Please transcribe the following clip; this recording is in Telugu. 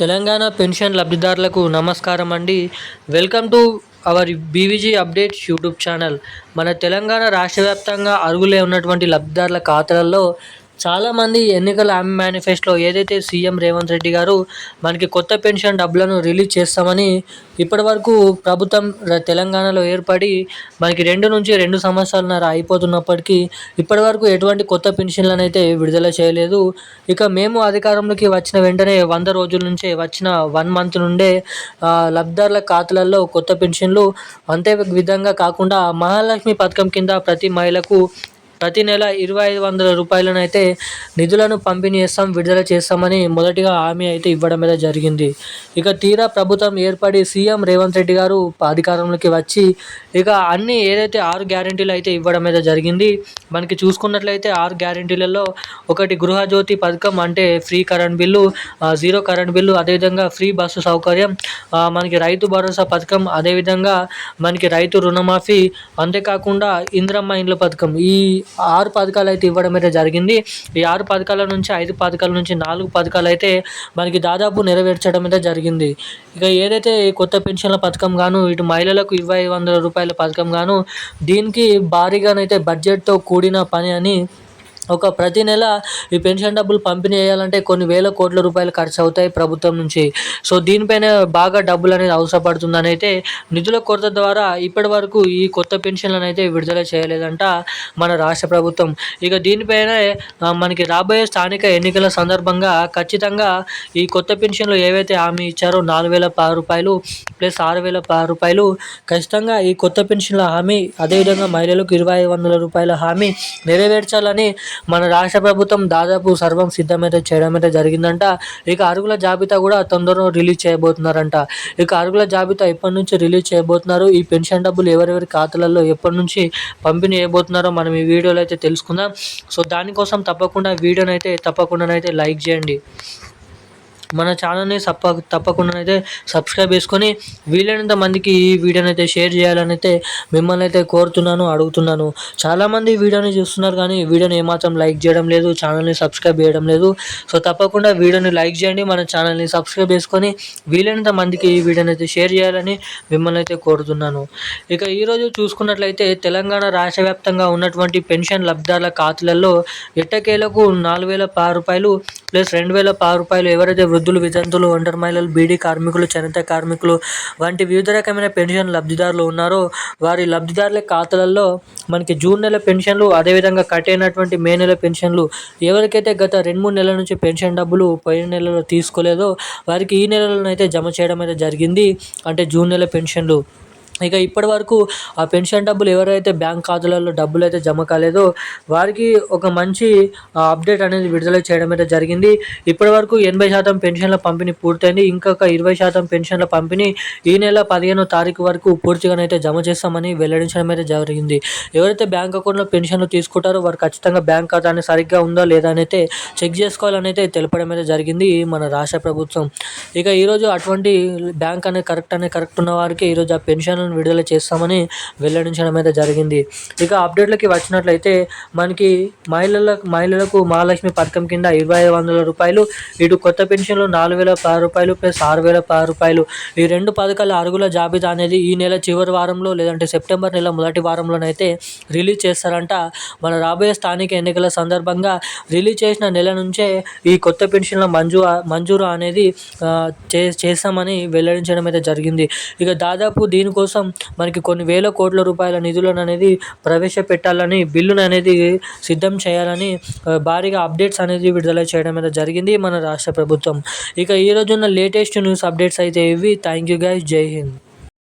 తెలంగాణ పెన్షన్ లబ్ధిదారులకు నమస్కారం అండి. Welcome to our BVG updates YouTube channel. మన తెలంగాణ రాష్ట్ర వ్యాప్తంగా అరుగులే ఉన్నటువంటి లబ్ధిదారుల ఖాతాలలో చాలామంది ఎన్నికల హామీ మేనిఫెస్టోలో ఏదైతే సీఎం రేవంత్ రెడ్డి గారు మనకి కొత్త పెన్షన్ డబ్బులను రిలీజ్ చేస్తామని ఇప్పటివరకు ప్రభుత్వం తెలంగాణలో ఏర్పడి మనకి రెండు నుంచి రెండు సంవత్సరాలన్నర అయిపోతున్నప్పటికీ ఇప్పటివరకు ఎటువంటి కొత్త పెన్షన్లను అయితే విడుదల చేయలేదు. ఇక మేము అధికారంలోకి వచ్చిన వెంటనే వంద రోజుల నుంచే వచ్చిన వన్ మంత్ నుండే లబ్ధారుల ఖాతాలలో కొత్త పెన్షన్లు అంతే విధంగా కాకుండా మహాలక్ష్మి పథకం కింద ప్రతి మహిళకు ప్రతి నెల ఇరవై ఐదు వందల రూపాయలనైతే నిధులను పంపిణీ చేస్తాం విడుదల చేస్తామని మొదటిగా హామీ అయితే ఇవ్వడం అయితే జరిగింది. ఇక తీరా ప్రభుత్వం ఏర్పడి సీఎం రేవంత్ రెడ్డి గారు అధికారంలోకి వచ్చి ఇక అన్ని ఏదైతే ఆరు గ్యారంటీలు అయితే ఇవ్వడం అయితే జరిగింది. మనకి చూసుకున్నట్లయితే ఆరు గ్యారంటీలలో ఒకటి గృహజ్యోతి పథకం అంటే free current bill zero current bill అదేవిధంగా ఫ్రీ బస్సు సౌకర్యం మనకి రైతు భరోసా పథకం అదేవిధంగా మనకి రైతు రుణమాఫీ అంతేకాకుండా ఇంద్రమ్మ ఇండ్ల పథకం. ఈ ఆరు పథకాలు అయితే ఇవ్వడం అయితే జరిగింది. ఈ ఆరు పథకాల నుంచి ఐదు పథకాల నుంచి నాలుగు పథకాలు అయితే మనకి దాదాపు నెరవేర్చడం అయితే జరిగింది. ఇక ఏదైతే కొత్త పెన్షన్ల పథకం గాను ఇటు మహిళలకు ఇరవై వందల రూపాయల పథకం గాను దీనికి భారీగానైతే బడ్జెట్తో కూడిన పని అని ఒక ప్రతి నెల ఈ పెన్షన్ డబ్బులు పంపిణీ చేయాలంటే కొన్ని వేల కోట్ల రూపాయలు ఖర్చు అవుతాయి ప్రభుత్వం నుంచి. సో దీనిపైన బాగా డబ్బులు అనేది అవసరపడుతుందని అయితే నిధుల కొరత ద్వారా ఇప్పటి వరకు ఈ కొత్త పెన్షన్లను అయితే విడుదల చేయలేదంట మన రాష్ట్ర ప్రభుత్వం. ఇక దీనిపైన మనకి రాబోయే స్థానిక ఎన్నికల సందర్భంగా ఖచ్చితంగా ఈ కొత్త పెన్షన్లు ఏవైతే హామీ ఇచ్చారో నాలుగు వేల పది రూపాయలు ప్లస్ ఆరు వేల పది రూపాయలు ఖచ్చితంగా ఈ కొత్త పెన్షన్ల హామీ అదేవిధంగా మహిళలకు ఇరవై ఐదు వందల రూపాయల హామీ నెరవేర్చాలని మన రాష్ట్ర ప్రభుత్వం దాదాపు సర్వం సిద్ధమైతే చేయడం అయితే జరిగిందంట. ఇక అరుగుల జాబితా కూడా తొందరలో రిలీజ్ చేయబోతున్నారంట. ఇక అరుగుల జాబితా ఎప్పటి నుంచి రిలీజ్ చేయబోతున్నారు? ఈ పెన్షన్ డబ్బులు ఎవరెవరి ఖాతాలలో ఎప్పటి నుంచి పంపిణీ చేయబోతున్నారో మనం ఈ వీడియోలో అయితే తెలుసుకుందాం. సో దానికోసం తప్పకుండా వీడియోనైతే అయితే లైక్ చేయండి. మన ఛానల్ని తప్ప తప్పకుండా అయితే సబ్స్క్రైబ్ చేసుకొని వీలైనంత మందికి ఈ వీడియోని అయితే షేర్ చేయాలని అయితే మిమ్మల్ని అయితే కోరుతున్నాను అడుగుతున్నాను. చాలామంది వీడియోని చూస్తున్నారు కానీ వీడియోని ఏమాత్రం లైక్ చేయడం లేదు ఛానల్ని సబ్స్క్రైబ్ చేయడం లేదు. సో తప్పకుండా వీడియోని లైక్ చేయండి మన ఛానల్ని సబ్స్క్రైబ్ చేసుకొని వీలైనంత మందికి ఈ వీడియోని అయితే షేర్ చేయాలని మిమ్మల్ని అయితే కోరుతున్నాను. ఇక ఈరోజు చూసుకున్నట్లయితే తెలంగాణ రాష్ట్ర వ్యాప్తంగా ఉన్నటువంటి పెన్షన్ లబ్ధిదారుల ఖాతాలలో ఎట్టకేలకు నాలుగు వేల పది రూపాయలు ప్లస్ రెండు వేల పది రూపాయలు ఎవరైతే వృద్ధులు వితంతులు ఒంటరి మహిళలు బీడీ కార్మికులు చనిత కార్మికులు వంటి వివిధ రకమైన పెన్షన్ లబ్ధిదారులు ఉన్నారో. వారి లబ్ధిదారుల ఖాతాలలో మనకి జూన్ నెల పెన్షన్లు అదేవిధంగా కట్ అయినటువంటి మే నెల పెన్షన్లు. ఎవరికైతే గత రెండు మూడు నెలల నుంచి పెన్షన్ డబ్బులు పోయిన నెలలో తీసుకోలేదో వారికి ఈ నెలలోనైతే జమ చేయడం అయితే జరిగింది. అంటే జూన్ నెల పెన్షన్లు. ఇక ఇప్పటి వరకు ఆ పెన్షన్ డబ్బులు ఎవరైతే బ్యాంక్ ఖాతాలలో డబ్బులు అయితే జమ కాలేదో వారికి ఒక మంచి అప్డేట్ అనేది విడుదల చేయడం అయితే జరిగింది. ఇప్పటి వరకు ఎనభై శాతం పెన్షన్ల పంపిణీ పూర్తయింది. ఇంకొక ఇరవై శాతం పెన్షన్ల పంపిణీ ఈ నెల పదిహేనో తారీఖు వరకు పూర్తిగానైతే జమ చేస్తామని వెల్లడించడం అయితే జరిగింది. ఎవరైతే బ్యాంక్ అకౌంట్లో పెన్షన్లు తీసుకుంటారో వారు ఖచ్చితంగా బ్యాంక్ ఖాతా అనేది సరిగ్గా ఉందా లేదా అని అయితే చెక్ చేసుకోవాలని అయితే తెలపడం అయితే జరిగింది మన రాష్ట్ర ప్రభుత్వం. ఇక ఈరోజు అటువంటి బ్యాంక్ అనేది కరెక్ట్ అనేది కరెక్ట్ ఉన్న వారికి ఈరోజు ఆ పెన్షన్ విడుదల చేస్తామని వెల్లడించడం అయితే జరిగింది. ఇక అప్డేట్లకి వచ్చినట్లయితే మనకి మహిళలకు మహిళలకు మహాలక్ష్మి పథకం కింద ఇరవై ఐదు వందల రూపాయలు ఇటు కొత్త పెన్షన్లు నాలుగు వేల పది రూపాయలు ప్లస్ ఆరు వేల పది రూపాయలు. ఈ రెండు పథకాల అరుగుల జాబితా అనేది ఈ నెల చివరి వారంలో లేదంటే సెప్టెంబర్ నెల మొదటి వారంలోనైతే రిలీజ్ చేస్తారంట. మన రాబోయే స్థానిక ఎన్నికల సందర్భంగా రిలీజ్ చేసిన నెల నుంచే ఈ కొత్త పెన్షన్ల మంజూ మంజూరు అనేది చే చేస్తామని వెల్లడించడం అయితే జరిగింది. ఇక దాదాపు దీనికోసం కోసం మనకి కొన్ని వేల కోట్ల రూపాయల నిధులను అనేది ప్రవేశపెట్టాలని బిల్లును అనేది సిద్ధం చేయాలని భారీగా అప్డేట్స్ అనేది విడుదల చేయడం అనేది జరిగింది మన రాష్ట్ర ప్రభుత్వం. ఇక ఈరోజున్న లేటెస్ట్ న్యూస్ అప్డేట్స్ అయితే ఇవి. Thank you guys. జై హింద్.